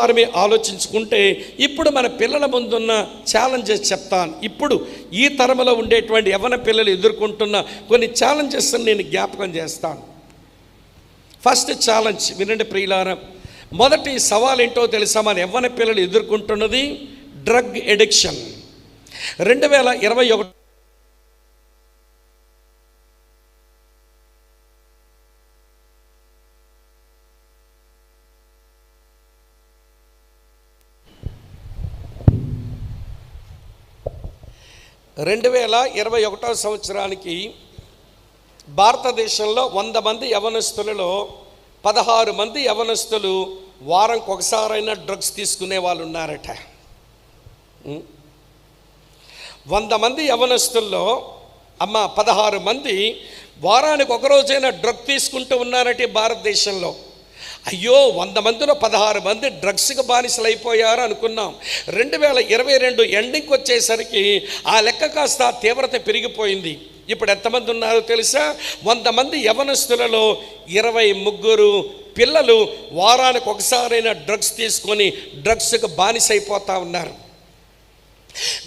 వారమే ఆలోచించుకుంటే ఇప్పుడు మన పిల్లల ముందున్న ఛాలెంజెస్ చెప్తాను. ఇప్పుడు ఈ తరములో ఉండేటువంటి యవన పిల్లలు ఎదుర్కొంటున్న కొన్ని ఛాలెంజెస్ నేను జ్ఞాపకం చేస్తాను. ఫస్ట్ ఛాలెంజ్ వినండి ప్రియులారా. మొదటి సవాల్ ఏంటో తెలుసా? మన యవ్వన పిల్లలు ఎదుర్కొంటున్నది డ్రగ్ ఎడిక్షన్. రెండు వేల ఇరవై ఒకటి రెండు వేల ఇరవై ఒకటో సంవత్సరానికి భారతదేశంలో వంద మంది యవనస్తులలో పదహారు మంది యవనస్తులు వారంకి ఒకసారైనా డ్రగ్స్ తీసుకునే వాళ్ళు ఉన్నారట. వంద మంది యవనస్తుల్లో అమ్మ పదహారు మంది వారానికి ఒక రోజైనా డ్రగ్ తీసుకుంటూ ఉన్నారట భారతదేశంలో. అయ్యో వంద మందిలో పదహారు మంది డ్రగ్స్కి బానిసలు అయిపోయారు అనుకున్నాం. రెండు వేల ఇరవై రెండు ఎండింగ్కి వచ్చేసరికి ఆ లెక్క కాస్త తీవ్రత పెరిగిపోయింది. ఇప్పుడు ఎంతమంది ఉన్నారో తెలుసా? వంద మంది యవనస్తులలో ఇరవై ముగ్గురు పిల్లలు వారానికి ఒకసారైనా డ్రగ్స్ తీసుకొని డ్రగ్స్కి బానిసైపోతా ఉన్నారు.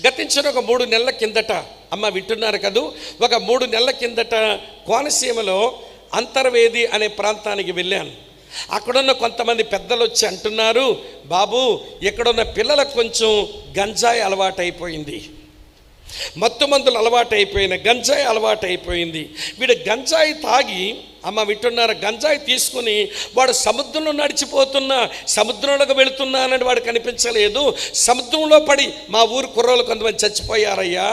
గతించిన ఒక మూడు నెలల కిందట అమ్మ వింటున్నారు కదూ? ఒక మూడు నెలల కిందట కోనసీమలో అంతర్వేది అనే ప్రాంతానికి వెళ్ళాను. అక్కడున్న కొంతమంది పెద్దలు వచ్చి అంటున్నారు బాబు ఇక్కడున్న పిల్లలకు కొంచెం గంజాయి అలవాటైపోయింది. మత్తు మందులు అలవాటైపోయిన గంజాయి అలవాటైపోయింది. వీడు గంజాయి తాగి అమ్మ వింటున్నారు గంజాయి తీసుకుని వాడు సముద్రంలో నడిచిపోతున్నా సముద్రంలోకి వెళుతున్నానని వాడు కనిపించలేదు సముద్రంలో పడి మా ఊరు కుర్రోలు కొంతమంది చచ్చిపోయారయ్యా.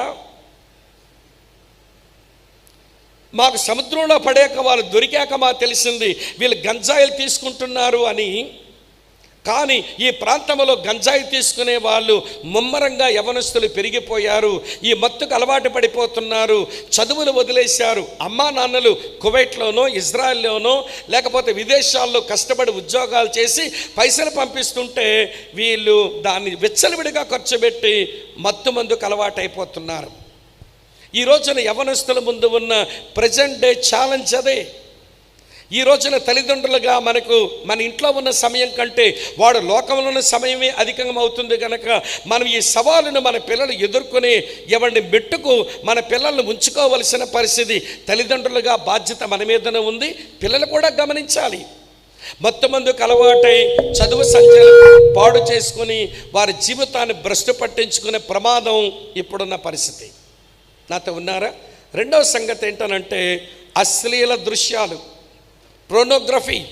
మాకు సముద్రంలో పడాక వాళ్ళు దొరికాక మాకు తెలిసింది వీళ్ళు గంజాయిలు తీసుకుంటున్నారు అని. కానీ ఈ ప్రాంతంలో గంజాయి తీసుకునే వాళ్ళు ముమ్మరంగా యవనస్తులు పెరిగిపోయారు ఈ మత్తుకు అలవాటు పడిపోతున్నారు చదువులు వదిలేశారు. అమ్మా నాన్నలు కువైట్లోనో ఇజ్రాయెల్లోనో లేకపోతే విదేశాల్లో కష్టపడి ఉద్యోగాలు చేసి పైసలు పంపిస్తుంటే వీళ్ళు దాన్ని విచ్చలవిడిగా ఖర్చు పెట్టి మత్తు మందుకు అలవాటైపోతున్నారు. అయిపోతున్నారు ఈ రోజున యవనస్తుల ముందు ఉన్న ప్రజెంట్ డే ఛాలెంజ్ అదే. ఈ రోజున తల్లిదండ్రులుగా మనకు మన ఇంట్లో ఉన్న సమయం కంటే వాడు లోకంలో ఉన్న సమయమే అధికంగా అవుతుంది కనుక మనం ఈ సవాలును మన పిల్లలు ఎదుర్కొని ఎవరిని మెట్టుకు మన పిల్లల్ని ఉంచుకోవలసిన పరిస్థితి తల్లిదండ్రులుగా బాధ్యత మన మీదనే ఉంది. పిల్లలు కూడా గమనించాలి. మొత్తం మందు అలవాటై చదువు సంఖ్యలు పాడు చేసుకుని వారి జీవితాన్ని భ్రష్టు పట్టించుకునే ప్రమాదం ఇప్పుడున్న పరిస్థితి. నాతో ఉన్నారా? రెండవ సంగతి ఏంటనంటే అశ్లీల దృశ్యాలు ప్రోనోగ్రఫీ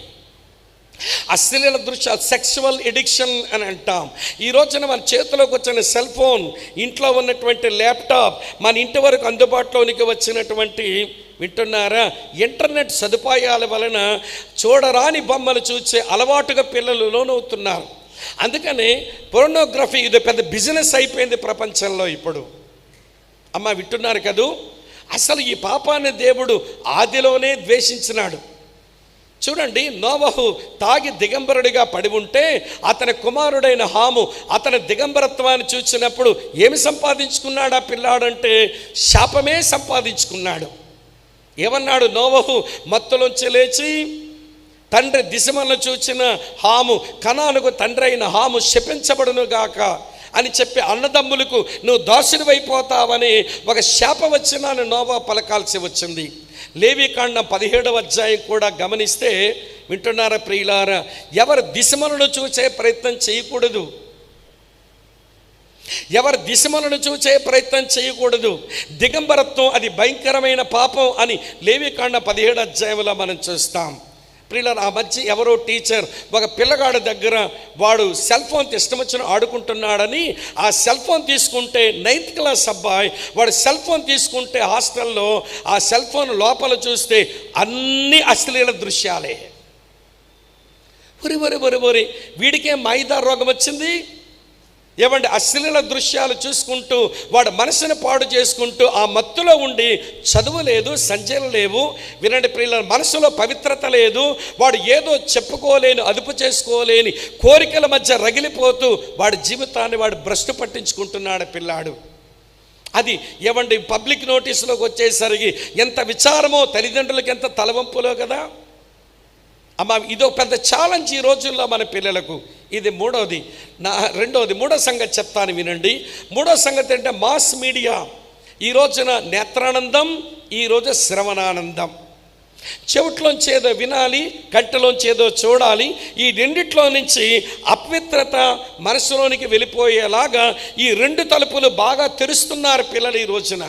అశ్లీల దృశ్యాలు సెక్సువల్ ఎడిక్షన్ అని అంటాం. ఈ రోజున మన చేతిలోకి వచ్చిన సెల్ ఫోన్ ఇంట్లో ఉన్నటువంటి ల్యాప్టాప్ మన ఇంటి వరకు అందుబాటులోనికి వచ్చినటువంటి వింటున్నారా? ఇంటర్నెట్ సదుపాయాల వలన చూడరాని బొమ్మలు చూసే అలవాటుగా పిల్లలు లోనవుతున్నారు. అందుకని పోర్నోగ్రఫీ ఇది పెద్ద బిజినెస్ అయిపోయింది ప్రపంచంలో ఇప్పుడు. అమ్మ వింటున్నారు కదూ? అసలు ఈ పాపాన్ని దేవుడు ఆదిలోనే ద్వేషించినాడు. చూడండి నోవహు తాగి దిగంబరుడిగా పడి ఉంటే అతని కుమారుడైన హాము అతని దిగంబరత్వాన్ని చూసినప్పుడు ఏమి సంపాదించుకున్నాడు ఆ పిల్లాడంటే? శాపమే సంపాదించుకున్నాడు. ఏమన్నాడు నోవహు? మత్తులోంచి లేచి తండ్రి దిశమలను చూచిన హాము కణాలకు తండ్రి అయిన హాము శపించబడును గాక అని చెప్పి అన్నదమ్ములకు నువ్వు దాసుడివైపోతావని ఒక శాప వచ్చినాను నోవా పలకాల్సి వచ్చింది. లేవికాండం పదిహేడవ అధ్యాయం కూడా గమనిస్తే వింటున్నారా ప్రియులారా ఎవరు దిశమలను చూసే ప్రయత్నం చేయకూడదు. ఎవరు దిశమలను చూసే ప్రయత్నం చేయకూడదు. దిగంబరత్వం అది భయంకరమైన పాపం అని లేవికాండ పదిహేడు అధ్యాయంలో మనం చూస్తాం. పిల్లలు ఆ మధ్య ఎవరో టీచర్ ఒక పిల్లగాడు దగ్గర వాడు సెల్ ఫోన్ ఇష్టం వచ్చిన ఆడుకుంటున్నాడని ఆ సెల్ ఫోన్ తీసుకుంటే నైన్త్ క్లాస్ అబ్బాయి వాడు సెల్ ఫోన్ తీసుకుంటే హాస్టల్లో ఆ సెల్ ఫోన్ లోపల చూస్తే అన్ని అశ్లీల దృశ్యాలే. ఒరి ఒరి ఒరి ఒరి వీడికే మైదా రోగం వచ్చింది ఏమంటే అశ్లీల దృశ్యాలు చూసుకుంటూ వాడు మనసును పాడు చేసుకుంటూ ఆ మత్తులో ఉండి చదువు లేదు సంజయలు లేవు. వినండి ప్రియుల మనసులో పవిత్రత లేదు. వాడు ఏదో చెప్పుకోలేని అదుపు చేసుకోలేని కోరికల మధ్య రగిలిపోతూ వాడి జీవితాన్ని వాడు భ్రష్టు పట్టించుకుంటున్నాడు పిల్లాడు. అది ఏమండి పబ్లిక్ నోటీసులోకి వచ్చేసరికి ఎంత విచారమో తల్లిదండ్రులకు ఎంత తలవంపులో కదా? అమ్మ ఇదో పెద్ద ఛాలెంజ్ ఈ రోజుల్లో మన పిల్లలకు. ఇది మూడవది నా రెండవది మూడో సంగతి చెప్తాను వినండి. మూడో సంగతి అంటే మాస్ మీడియా. ఈ రోజున నేత్రానందం ఈరోజు శ్రవణానందం. చెవిట్లోంచి ఏదో వినాలి కంటలోంచి ఏదో చూడాలి ఈ రెండిట్లో నుంచి అపవిత్రత మనసులోనికి వెళ్ళిపోయేలాగా ఈ రెండు తలుపులు బాగా తెరుస్తున్నారు పిల్లలు ఈ రోజున.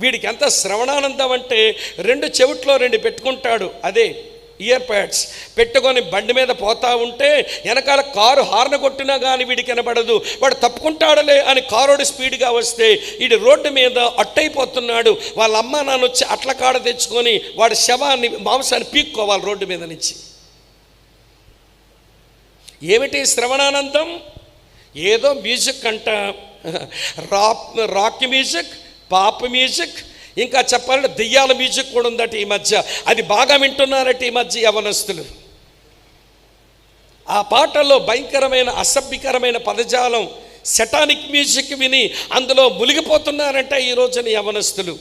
వీడికి ఎంత శ్రవణానందం అంటే రెండు చెవిట్లో రెండు పెట్టుకుంటాడు అదే. ఇయర్ ప్యాడ్స్ పెట్టుకొని బండి మీద పోతా ఉంటే వెనకాల కారు హార్న్ కొట్టినా కానీ వీడికి కనబడదు వాడు తప్పుకుంటాడలే అని కారోడు స్పీడ్గా వస్తే వీడి రోడ్డు మీద అట్టయిపోతున్నాడు. వాళ్ళ అమ్మ నాన్న వచ్చి అట్ల కాడ తెచ్చుకొని వాడి శవాన్ని మాంసాన్ని పీక్కోవాలి రోడ్డు మీద నుంచి. ఏమిటి శ్రవణానందం? ఏదో మ్యూజిక్ అంట. Rock rock music pop music ఇంకా చెప్పాలంటే దెయ్యాల మ్యూజిక్ కూడా ఉందట ఈ మధ్య. అది బాగా వింటున్నారట ఈ మధ్య యవనస్తులు. ఆ పాటల్లో భయంకరమైన అసభ్యకరమైన పదజాలం సెటానిక్ మ్యూజిక్ విని అందులో మునిగిపోతున్నారంట ఈ రోజున యవనస్తులు.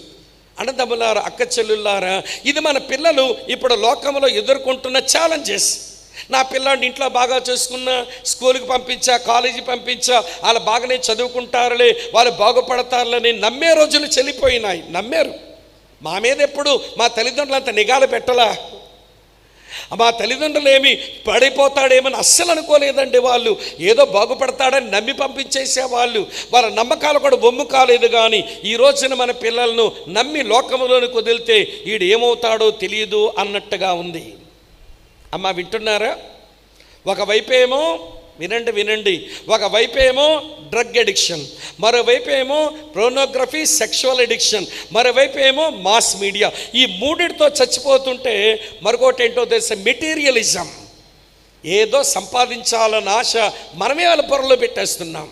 అన్నదమ్ములారా అక్క చెల్లులారా ఇది మన పిల్లలు ఇప్పుడు లోకంలో ఎదుర్కొంటున్న ఛాలెంజెస్ నా పిల్లాడిని ఇంట్లో బాగా చూసుకున్నా స్కూల్కి పంపించా కాలేజీ పంపించా వాళ్ళు బాగానే చదువుకుంటారులే వాళ్ళు బాగుపడతారులని నమ్మే రోజులు చెల్లిపోయినాయి. నమ్మారు. మా మీద ఎప్పుడు మా తల్లిదండ్రులు అంత నిఘాలు పెట్టలా? మా తల్లిదండ్రులు ఏమి పడిపోతాడేమని అస్సలు అనుకోలేదండి వాళ్ళు. ఏదో బాగుపడతాడని నమ్మి పంపించేసే వాళ్ళు వాళ్ళ నమ్మకాలు కూడా బొమ్ము కాలేదు కానీ ఈ రోజున మన పిల్లలను నమ్మి లోకంలోనికి వదిలితే వీడు ఏమవుతాడో తెలియదు అన్నట్టుగా ఉంది. అమ్మ వింటున్నారా? ఒకవైపేమో వినండి వినండి. ఒకవైపేమో డ్రగ్ అడిక్షన్. మరోవైపేమో ప్రోనోగ్రఫీ సెక్షువల్ అడిక్షన్. మరోవైపేమో మాస్ మీడియా. ఈ మూడిటితో చచ్చిపోతుంటే మరొకటి ఏంటో తెలిసే? మెటీరియలిజం. ఏదో సంపాదించాలన్న ఆశ మనమే వాళ్ళ పొరలో పెట్టేస్తున్నాం.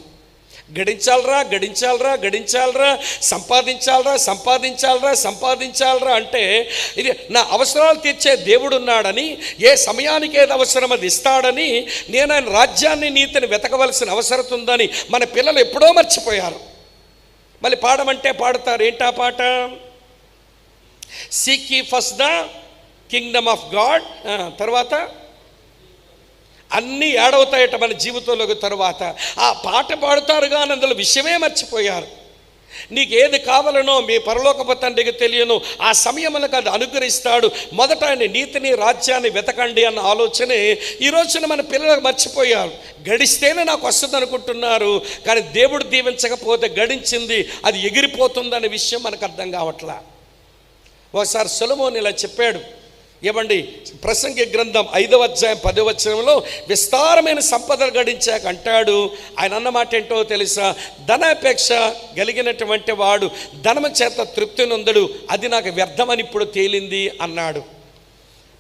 గడించాలరా గడించాలరా గడించాలరా సంపాదించాలరా సంపాదించాలరా సంపాదించాలరా అంటే ఇది నా అవసరాలు తీర్చే దేవుడు ఉన్నాడని ఏ సమయానికి ఏది అవసరం అది ఇస్తాడని నేను ఆయన రాజ్యాన్ని నీతిని వెతకవలసిన అవసరం ఉందని మన పిల్లలు ఎప్పుడో మర్చిపోయారు. మళ్ళీ పాడమంటే పాడతారు ఏంటా పాట? సీకి first the kingdom of God తర్వాత అన్నీ ఏడవుతాయట మన జీవితంలోకి తరువాత. ఆ పాట పాడుతారు కానీ అందులో విషయమే మర్చిపోయారు. నీకు ఏది కావాలనో మీ పరలోకపు తండ్రికి తెలియను ఆ సమయంలో అది అనుగ్రహిస్తాడు. మొదట ఆయన నీతిని రాజ్యాన్ని వెతకండి అన్న ఆలోచనే ఈ రోజున మన పిల్లలకు మర్చిపోయారు. గడిస్తేనే నాకు వస్తుంది అనుకుంటున్నారు కానీ దేవుడు దీవించకపోతే గడించింది అది ఎగిరిపోతుందనే విషయం మనకు అర్థం కావట్లా. ఒకసారి సులభం ఇలా చెప్పాడు. ఏమండి? ప్రసంగి గ్రంథం ఐదవ అధ్యాయం పదవచనంలో విస్తారమైన సంపదలు గడించాక అంటాడు ఆయన అన్నమాట ఏంటో తెలుసా? ధనాపేక్ష కలిగినటువంటి వాడు ధనము చేత తృప్తి నొందడు అది నాకు వ్యర్థమని ఇప్పుడు తేలింది అన్నాడు.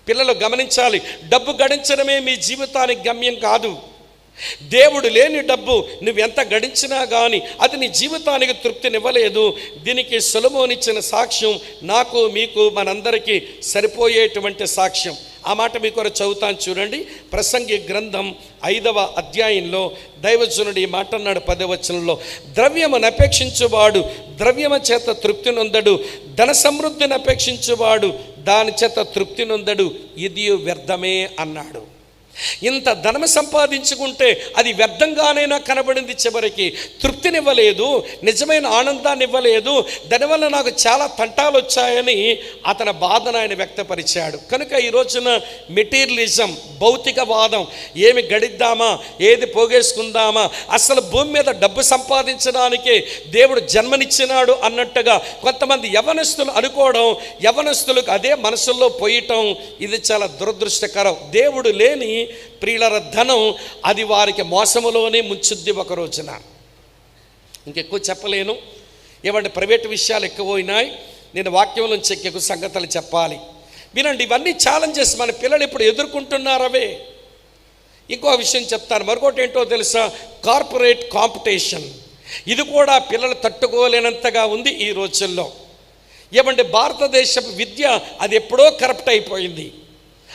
పిల్లలు గమనించాలి డబ్బు గడించడమే మీ జీవితానికి గమ్యం కాదు. దేవుడు లేని డబ్బు నువ్వు ఎంత గడించినా కానీ అది నీ జీవితానికి తృప్తినివ్వలేదు. దీనికి సులభోనిచ్చిన సాక్ష్యం నాకు మీకు మనందరికీ సరిపోయేటువంటి సాక్ష్యం. ఆ మాట మీ కొరకు చదువుతాను చూడండి. ప్రసంగి గ్రంథం ఐదవ అధ్యాయంలో దైవజనుడు ఈ మాట అన్నాడు పదవచనంలో ద్రవ్యమును అపేక్షించువాడు ద్రవ్యమ చేత తృప్తి నొందడు ధన సమృద్ధిని అపేక్షించువాడు దాని చేత తృప్తి నొందడు ఇది వ్యర్థమే అన్నాడు. ఇంత ధనము సంపాదించుకుంటే అది వ్యర్థంగానైనా కనబడింది చివరికి. తృప్తినివ్వలేదు నిజమైన ఆనందాన్ని ఇవ్వలేదు దానివల్ల నాకు చాలా తంటాలు వచ్చాయని అతని బాధను ఆయన వ్యక్తపరిచాడు. కనుక ఈ రోజున మెటీరియలిజం భౌతికవాదం ఏమి గడిద్దామా ఏది పోగేసుకుందామా అసలు భూమి మీద డబ్బు సంపాదించడానికే దేవుడు జన్మనిచ్చినాడు అన్నట్టుగా కొంతమంది యవనస్తులు అనుకోవడం యవనస్తులకు అదే మనసుల్లో పోయటం ఇది చాలా దురదృష్టకరం. దేవుడు లేని ప్రియులర ధనం అది వారికి మోసములోనే ముంచుద్ది ఒక రోజున. ఇంకెక్కువ చెప్పలేను. ఏమంటే ప్రైవేట్ విషయాలు ఎక్కువ పోయినాయి నేను వాక్యం నుంచి ఎక్కువ సంగతులు చెప్పాలి. వినండి ఇవన్నీ ఛాలెంజెస్ మన పిల్లలు ఇప్పుడు ఎదుర్కొంటున్నారవే. ఇంకో విషయం చెప్తాను. మరొకటి ఏంటో తెలుసా? కార్పొరేట్ కాంపిటీషన్ ఇది కూడా పిల్లలు తట్టుకోలేనంతగా ఉంది ఈ రోజుల్లో. ఏమంటే భారతదేశపు విద్య అది ఎప్పుడో కరప్ట్ అయిపోయింది.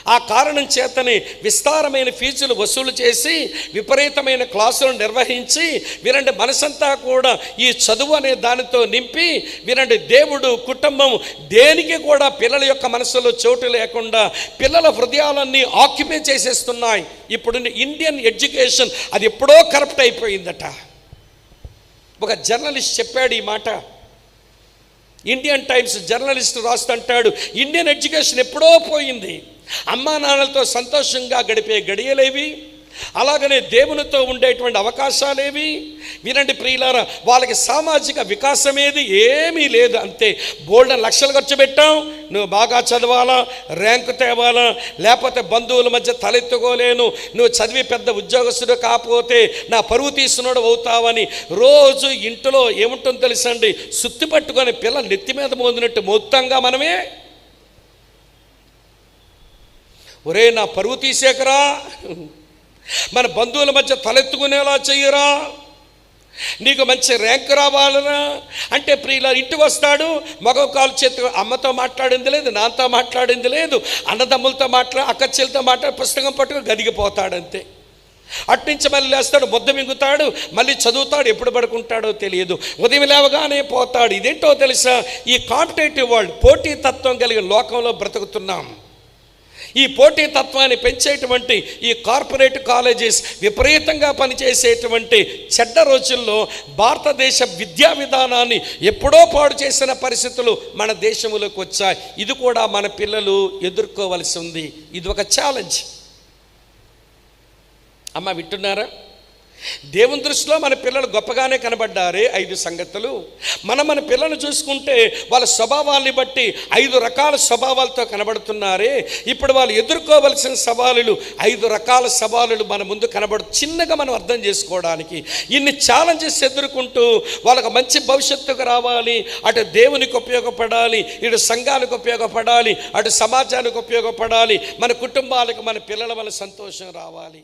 ఆ కారణం చేతనే విస్తారమైన ఫీజులు వసూలు చేసి విపరీతమైన క్లాసులు నిర్వహించి వినండి మనసంతా కూడా ఈ చదువు అనే దానితో నింపి వినండి దేవుడు కుటుంబం దేనికి కూడా పిల్లల యొక్క మనసులో చోటు లేకుండా పిల్లల హృదయాలన్నీ ఆక్యుపై చేసేస్తున్నాయి. ఇప్పుడు ఇండియన్ ఎడ్యుకేషన్ అది ఎప్పుడో కరప్ట్ అయిపోయిందట. ఒక జర్నలిస్ట్ చెప్పాడు ఈ మాట. ఇండియన్ టైమ్స్ జర్నలిస్ట్ రాస్తుంటాడు ఇండియన్ ఎడ్యుకేషన్ ఎప్పుడో పోయింది. అమ్మా నాన్నలతో సంతోషంగా గడిపే గడియలేవి? అలాగనే దేవునితో ఉండేటువంటి అవకాశాలేవి? వినండి ప్రియులారా వాళ్ళకి సామాజిక వికాసం ఏది ఏమీ లేదు అంతే. బోల్డెన్ లక్షలు ఖర్చు పెట్టాం నువ్వు బాగా చదవాలా ర్యాంకు తేవాలా లేకపోతే బంధువుల మధ్య తలెత్తుకోలేను నువ్వు చదివి పెద్ద ఉద్యోగస్తుడు కాకపోతే నా పరువు తీసినోడు అవుతావని రోజు ఇంటిలో ఏముంటుందో తెలుసండి? సుత్తి పట్టుకొని పిల్ల నెత్తి మీద మోదినట్టు మొత్తంగా మనమే. ఒరే నా పరువు తీసేకరా. మన బంధువుల మధ్య తలెత్తుకునేలా చెయ్యరా నీకు మంచి ర్యాంక్ రావాలనా? అంటే ప్రియుల ఇంటికి వస్తాడు మగం కాలు చేతి అమ్మతో మాట్లాడింది లేదు నాన్నతో మాట్లాడింది లేదు అన్నదమ్ములతో మాట్లా అక్క చెల్లితో మాట్లాడి పుస్తకం పట్టుకుని గదిగిపోతాడంతే అట్నుంచి మళ్ళీ లేస్తాడు ముద్ద మింగుతాడు మళ్ళీ చదువుతాడు ఎప్పుడు పడుకుంటాడో తెలియదు. ఉదయం లేవగానే పోతాడు. ఇదేంటో తెలుసా? ఈ కాంపిటేటివ్ వరల్డ్ పోటీ తత్వం కలిగిన లోకంలో బ్రతుకుతున్నాం. ఈ పోటీ తత్వాన్ని పెంచేటువంటి ఈ కార్పొరేట్ కాలేజెస్ విపరీతంగా పనిచేసేటువంటి చెడ్డ రోజుల్లో భారతదేశ విద్యా విధానాన్ని ఎప్పుడో పాడు చేసిన పరిస్థితులు మన దేశంలోకి వచ్చాయి. ఇది కూడా మన పిల్లలు ఎదుర్కోవలసి ఉంది. ఇది ఒక ఛాలెంజ్ అమ్మ వింటున్నారా? దేవుని దృష్టిలో మన పిల్లలు గొప్పగానే కనబడ్డారే ఐదు సంగతులు. మనం మన పిల్లలు చూసుకుంటే వాళ్ళ స్వభావాల్ని బట్టి ఐదు రకాల స్వభావాలతో కనబడుతున్నారే. ఇప్పుడు వాళ్ళు ఎదుర్కోవలసిన సవాలులు ఐదు రకాల సవాలులు మన ముందు కనబడు చిన్నగా మనం అర్థం చేసుకోవడానికి ఇన్ని ఛాలెంజెస్ ఎదుర్కొంటూ వాళ్ళకి మంచి భవిష్యత్తుకు రావాలి అటు దేవునికి ఉపయోగపడాలి ఇటు సంఘానికి ఉపయోగపడాలి అటు సమాజానికి ఉపయోగపడాలి మన కుటుంబాలకు మన పిల్లల వల్ల సంతోషం రావాలి.